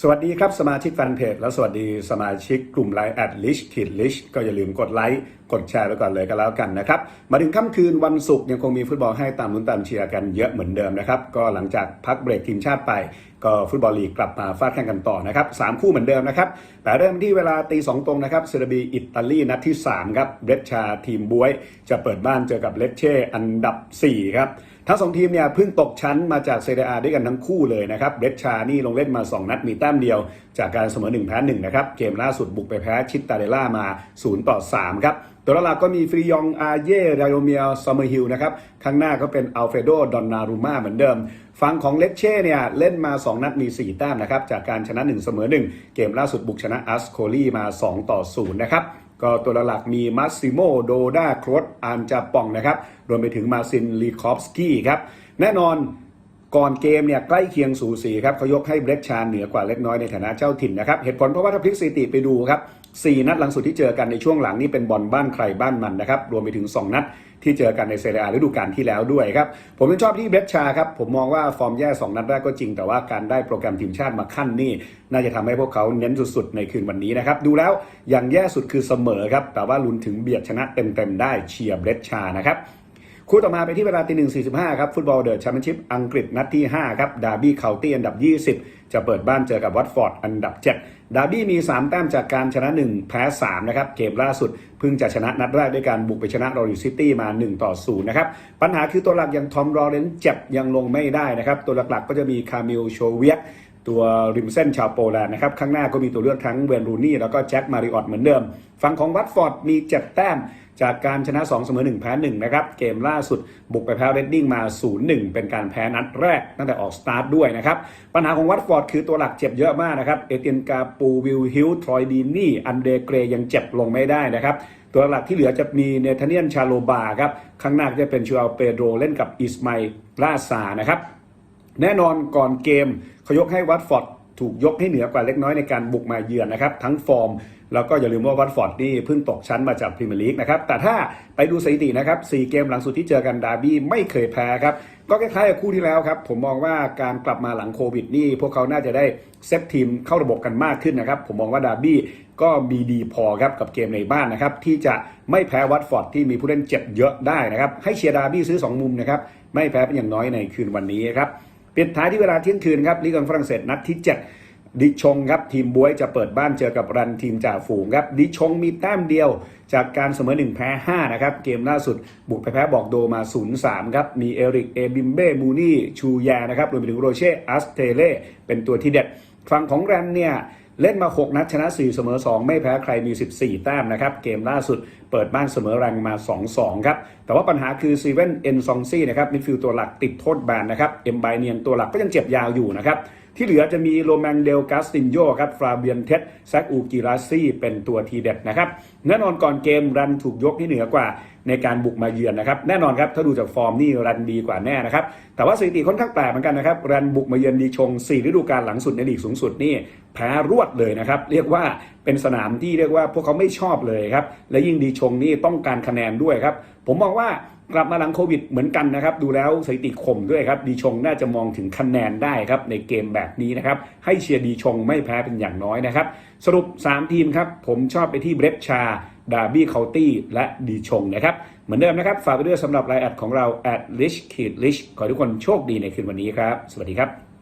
สวัสดีครับ สมาชิกแฟนเพจและสวัสดีสมาชิกกลุ่มไลน์แอดลิชขีดลิชก็อย่าลืมกดไลค์กดแชร์ไปก่อนเลยก็แล้วกันนะครับ มาถึงค่ำคืนวันศุกร์ยังคงมีฟุตบอลให้ตามลุ้นตามเชียร์กันเยอะเหมือนเดิมนะครับ ก็หลังจากพักเบรกทีมชาติไป ก็ฟุตบอลลีกกลับมาฟาดแข่งกันต่อนะครับสามคู่เหมือนเดิมนะครับ แต่เริ่มที่เวลาตีสองตรงนะครับเซอร์เบียอิตาลีนัดที่ 3 ครับเบรชชาทีมบวย จะเปิดบ้านเจอกับเลเช่อันดับ 4 ครับทั้งสองทีมเนี่ยเพิ่งตกชั้นมาจากเซเรียอาด้วยกันทั้งคู่เลยนะครับเบรชชานี่ลงเล่นมา 2 นัดมีแต้มเดียว จากการเสมอ1แพ้1นะครับเกมล่าสุดบุกไปแพ้ชิตตาเดล่ามา0ต่อ3ครับ ตัวหลักก็มีฟรียองอาเย่รโอเมียซอมเมอร์ฮิลนะครับ ข้างหน้าก็เป็นอัลเฟโดดอนนารูมาเหมือนเดิม ฝั่งของเลเช่เนี่ย เล่นมา 2 นัดมี 4 แต้มนะครับ จากการชนะ 1 เสมอ 1 เกมล่าสุดบุกชนะอัสโคลีมา 2 ต่อ 0 นะครับก็ตัวหลักมีมัสซิโมโดดาครอสอานจาปองนะครับ รวมไปถึงมาซินลีคอฟสกี้ครับ แน่นอน ก่อนเกมเนี่ยใกล้เคียงสูสีครับเขายกให้เบรกชาเหนือกว่าเล็กน้อยในฐานะเจ้าถิ่นนะครับเหตุผลเพราะว่าถ้าพลิกสถิติไปดูครับ4นัดหลังสุดที่เจอกันในช่วงหลังนี่เป็นบอลบ้านใครบ้านมันนะครับรวมไปถึง 2 นัดที่เจอกันในเซเรียฤดูกาลที่แล้วด้วยครับ ผมเป็นชอบที่เบรกชาครับ ผมมองว่าฟอร์มแย่ 2 นัดแรกก็จริง แต่ว่าการได้โปรแกรมทีมชาติมาขั้นนี่ น่าจะทำให้พวกเขาเน้นสุดๆ ในคืนวันนี้นะครับ ดูแล้วอย่างแย่สุดคือเสมอครับแต่ว่าลุ้นถึงเบียดชนะเต็มๆได้เชียร์เบรกชานะครับ คู่ต่อมาไปที่เวลาตีหนึ่งสี่สิบห้าครับ ฟุตบอลเดอะแชมเปี้ยนชิพอังกฤษนัดที่ 5 ครับ ดาร์บี้เคาน์ตี้อันดับ 20 จะเปิดบ้านเจอกับวัตฟอร์ดอันดับ 7 ดาร์บี้มี 3 แต้มจากการชนะ 1 แพ้ 3 นะครับ เกมล่าสุดเพิ่งจะชนะนัดแรกด้วยการบุกไปชนะรอริซิตี้มา 1 ต่อ 0 นะครับ ปัญหาคือตัวหลักอย่างทอมรอเรนเจ็บยังลงไม่ได้นะครับ ตัวหลักๆก็จะมีคามิลโชเวียกตัวริมเส้นชาวโปแลนด์นะครับ ข้างหน้าก็มีตัวเลือกทั้งเวนรูนี่แล้วก็แจ็คมาริออตเหมือนเดิม ฝั่งของวัตฟอร์ดมี 7 แต้ม จากการชนะ 2 เสมอ1 แพ้ 1 นะครับ เกมล่าสุดบุกไปแพ้เรดดิ้งมา 0-1 เป็นการแพ้นัดแรก ตั้งแต่ออกสตาร์ทด้วยนะครับ ปัญหาของวัตฟอร์ดคือตัวหลักเจ็บเยอะมากนะครับ เอเตียนกาปูวิลฮิลทรอยดีนี่ อันเดเกรยังเจ็บลงไม่ได้นะครับ ตัวหลักที่เหลือจะมีเนธาเนียนชาโลบาครับ ข้างหน้าจะเป็นชูอัลเปโดรเล่นกับอิสไมลาซานะครับแน่นอนก่อนเกมเขายกให้วัตฟอร์ด ถูกยกให้เหนือกว่าเล็กน้อยในการบุกมาเยือนนะครับ ทั้งฟอร์ม แล้วก็อย่าลืมว่าวัตฟอร์ดนี่เพิ่งตกชั้นมาจากพรีเมียร์ลีกนะครับ แต่ถ้าไปดูสถิตินะครับ4เกมหลังสุดที่เจอกันดาร์บี้ไม่เคยแพ้ครับ ก็คล้ายๆกับคู่ที่แล้วครับ ผมมองว่าการกลับมาหลังโควิดนี่ พวกเขาน่าจะได้เซตทีมเข้าระบบกันมากขึ้นนะครับ ผมมองว่าดาร์บี้ก็มีดีพอครับกับเกมในบ้านนะครับที่จะไม่แพ้วัตฟอร์ดที่มีผู้เล่นเจ็บเยอะได้นะครับให้เชียร์ดาร์บี้ซื้อสองมุมนะครับไม่แพ้เป็นอย่างน้อยในคืนวันนี้ครับ ปิดท้ายที่เวลาเที่ยงคืนครับลีกของฝรั่งเศสนัดที่ 7 ดิชงครับทีมบวยจะเปิดบ้านเจอกับรันทีมจ่าฝูงครับดิชงมีแต้มเดียวจากการเสมอ1แพ้5นะครับเกมล่าสุด บุกไปแพ้บอกโดมา 0-3 ครับ มีเอริกเอบิมเบ้มูนี่ชูยานะครับรวมไปถึงโรเช่อัสเทเล่เป็นตัวที่เด็ดฝั่งของแรนเนี่ย เล่นมา 6 นัดชนะ 4 เสมอ 2 ไม่แพ้ใครมี 14 แต้มนะครับ เกมล่าสุดเปิดบ้านเสมอแรงมา 2-2 ครับ แต่ว่าปัญหาคือซีเว่นเอ็นซองซี่นะครับมิดฟิลด์ตัวหลักติดโทษแบนนะครับ เอ็มไบเนียนตัวหลักก็ยังเจ็บยาวอยู่นะครับที่เหลือจะมีโรแมงเดลกาสตินโยครับฟราเบียนเทสแซกอูกิราซี่เป็นตัวทีเด็ดนะครับแน่นอนก่อนเกมรันถูกยกที่เหนือกว่า ในการบุกมาเยือนนะครับแน่นอนครับถ้าดูจากฟอร์มนี่รันดีกว่าแน่นะครับแต่ว่าสถิติค่อนข้างแปลกเหมือนกันนะครับรันบุกมาเยือนดีชง4ฤดูกาลหลังสุดในลีกสูงสุดนี่แพ้รวดเลยนะครับเรียกว่าเป็นสนามที่เรียกว่าพวกเขาไม่ชอบเลยครับและยิ่งดีชงนี่ต้องการคะแนนด้วยครับผมมองว่ากลับมาหลังโควิดเหมือนกันนะครับ ดูแล้วสถิติข่มด้วยครับ ดีชงน่าจะมองถึงคะแนนได้ครับ ในเกมแบบนี้นะครับ ให้เชียร์ดีชงไม่แพ้เป็นอย่างน้อยนะครับ สรุป 3 ทีมครับ ผมชอบไปที่เบรชา ดาร์บี้เคาน์ตี้และดีชงนะครับ เหมือนเดิมนะครับฝากไปด้วยสำหรับไลน์แอดของเรา at rich kid rich ขอทุกคนโชคดีในคืนวันนี้ครับ สวัสดีครับ